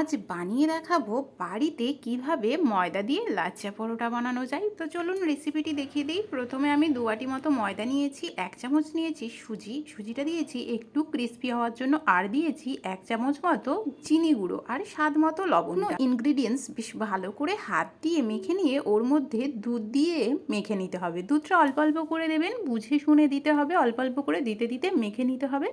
আজ বানিয়ে দেখাবো বাড়িতে কীভাবে ময়দা দিয়ে লাচ্চা পরোটা বানানো যায়। তো চলুন রেসিপিটি দেখিয়ে দিই। প্রথমে আমি দুয়াটি মতো ময়দা নিয়েছি, এক চামচ নিয়েছি সুজি। সুজিটা দিয়েছি একটু ক্রিস্পি হওয়ার জন্য, আর দিয়েছি এক চামচ মতো চিনি গুঁড়ো আর স্বাদ মতো লবণ। ইনগ্রিডিয়েন্টস বেশ ভালো করে হাত দিয়ে মেখে নিয়ে ওর মধ্যে দুধ দিয়ে মেখে নিতে হবে। দুধটা অল্প অল্প করে দেবেন, বুঝে শুনে দিতে হবে, অল্প অল্প করে দিতে দিতে মেখে নিতে হবে।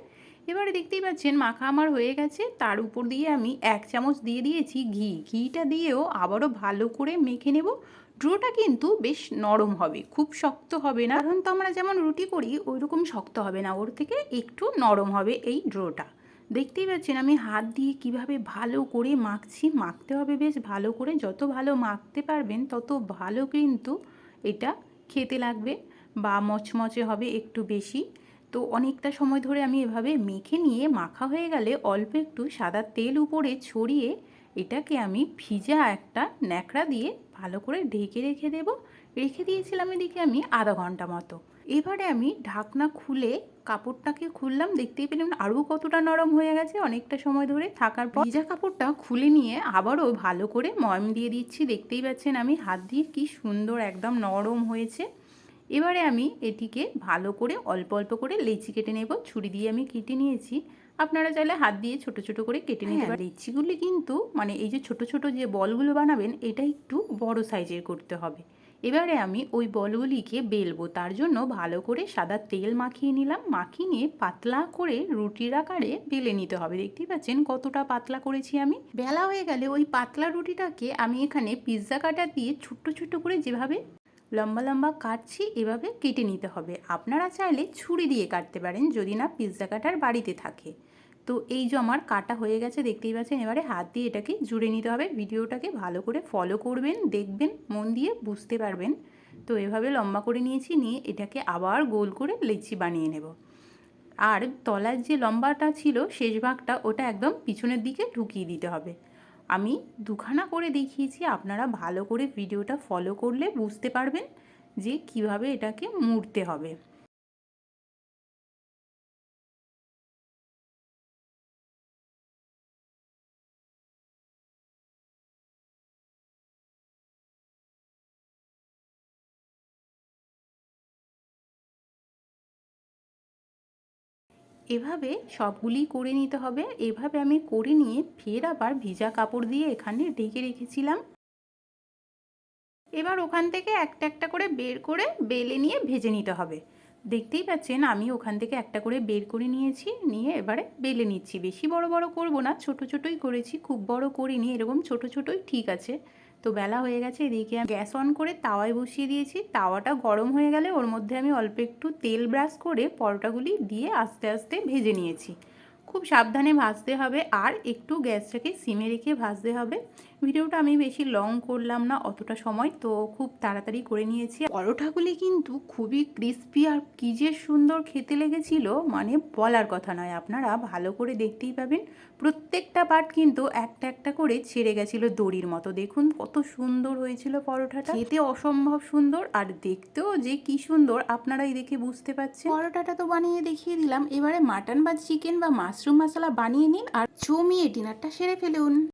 এবারে দেখতেই পাচ্ছেন মাখা আমার হয়ে গেছে। তার উপর দিয়ে আমি এক চামচ দিয়ে দিয়েছি ঘি। ঘিটা দিয়েও আবারও ভালো করে মেখে নেব। ড্রোটা কিন্তু বেশ নরম হবে, খুব শক্ত হবে না। কারণ তো আমরা যেমন রুটি করি ওই রকম শক্ত হবে না। ওর থেকে একটু নরম হবে এই ড্রোটা। দেখতেই পাচ্ছেন আমি হাত দিয়ে কীভাবে ভালো করে মাখছি। মাখতে হবে বেশ ভালো করে। যত ভালো মাখতে পারবেন, তত ভালো কিন্তু এটা খেতে লাগবে বা মচমচে হবে একটু বেশি। তো অনেকটা সময় ধরে আমি এভাবে মেখে নিয়ে মাখা হয়ে গেলে অল্প একটু সাদা তেল উপরে ছড়িয়ে এটাকে আমি ভিজা একটা ন্যাকড়া দিয়ে ভালো করে ঢেকে রেখে দেব। রেখে দিয়েছিলাম এদিকে আমি আধা ঘণ্টা মতো। এবারে আমি ঢাকনা খুলে কাপড়টাকে খুললাম। দেখতেই পেলাম আরও কতটা নরম হয়ে গেছে অনেকটা সময় ধরে থাকার পর। ভিজা কাপড়টা খুলে নিয়ে আবারও ভালো করে ময়ম দিয়ে দিচ্ছি। দেখতেই পাচ্ছেন আমি হাত দিয়ে কি সুন্দর একদম নরম হয়েছে। এবারে আমি এটিকে ভালো করে অল্প অল্প করে লেচি কেটে নেব। ছুরি দিয়ে আমি কেটে নিয়েছি। আপনারা চাইলে হাত দিয়ে ছোট ছোট করে কেটে নিতে পারেন। লেচিগুলি কিন্তু মানে এই যে ছোট ছোট যে বলগুলো বানাবেন এটা একটু বড় সাইজের করতে হবে। এবারে আমি ওই বলগুলিকে বেলবো। তার জন্য ভালো করে সাদা তেল মাখিয়ে নিলাম। মাখিয়ে নিয়ে পাতলা করে রুটির আকারে বেলে নিতে হবে। দেখতেই পাচ্ছেন কতটা পাতলা করেছি আমি। বেলা হয়ে গেলে ওই পাতলা রুটিটাকে আমি এখানে পিৎজা কাটা দিয়ে ছোট্ট ছোট্ট করে যেভাবে লম্বা লম্বা কাটছি, এভাবে কেটে নিতে হবে। আপনারা চাইলে ছুরি দিয়ে কাটতে পারেন, যদি না পিৎজা কাটার বাড়িতে থাকে। তো এই যে আমার কাটা হয়ে গেছে, দেখতেই পাচ্ছেন, এবারে হাত দিয়ে এটাকে জুড়ে নিতে হবে। ভিডিওটাকে ভালো করে ফলো করবেন, দেখবেন, মন দিয়ে বুঝতে পারবেন। তো এভাবে লম্বা করে নিয়েছি, নিয়ে এটাকে আবার গোল করে লেচি বানিয়ে নেব। আর তলার যে লম্বাটা ছিল, শেষ ভাগটা ওটা একদম পিছনের দিকে ঢুকিয়ে দিতে হবে। আমি দুখানা করে দেখিয়েছি, আপনারা ভালো করে ভিডিওটা ফলো করলে বুঝতে পারবেন যে কীভাবে এটাকে মুড়তে হবে। এভাবে সবগুলি করে নিতে হবে। এভাবে আমি করে নিয়ে ফের আবার ভিজা কাপড় দিয়ে এখানে ঢেকে রেখেছিলাম। এবার ওখান থেকে একটা একটা করে বের করে বেলে নিয়ে ভেজে নিতে হবে। দেখতেই পাচ্ছেন আমি ওখান থেকে একটা করে বের করে নিয়েছি, নিয়ে এবারে বেলে নিচ্ছি। বেশি বড় বড় করব না, ছোট ছোটই করেছি, খুব বড় করিনি, এরকম ছোট ছোটই ঠিক আছে। তো বেলা হয়ে গেছে, এদিকে গ্যাস অন করে তাওয়ায় বসিয়ে দিয়েছি। তাওয়াটা গরম হয়ে গেলে ওর মধ্যে আমি অল্প একটু তেল ব্রাশ করে পরোটাগুলি দিয়ে আস্তে আস্তে ভেজে নিয়েছি। খুব সাবধানে ভাজতে হবে আর একটু গ্যাসটাকে সিমে রেখে ভাজতে হবে। ভিডিওটা আমি বেশি লং করলাম না, অতটা সময়, তো খুব তাড়াতাড়ি করে নিয়েছি। পরোটাগুলি কিন্তু খুবই ক্রিস্পি আর কী যে সুন্দর খেতে লেগেছিল মানে বলার কথা নয়, আপনারা ভালো করে দেখতেই পাবেন। প্রত্যেকটা পার্ট কিন্তু একটা একটা করে ছেড়ে গেছিল দড়ির মতো। দেখুন কত সুন্দর হয়েছিল পরোটাটা। খেতে অসম্ভব সুন্দর আর দেখতেও যে কি সুন্দর, আপনারাই দেখে বুঝতে পারছেন। পরোটাটা তো বানিয়ে দেখিয়ে দিলাম। এবারে মাটন বা চিকেন বা মাশরুম মশলা বানিয়ে নিন আর জমিয়ে ডিনারটা সেরে ফেলুন।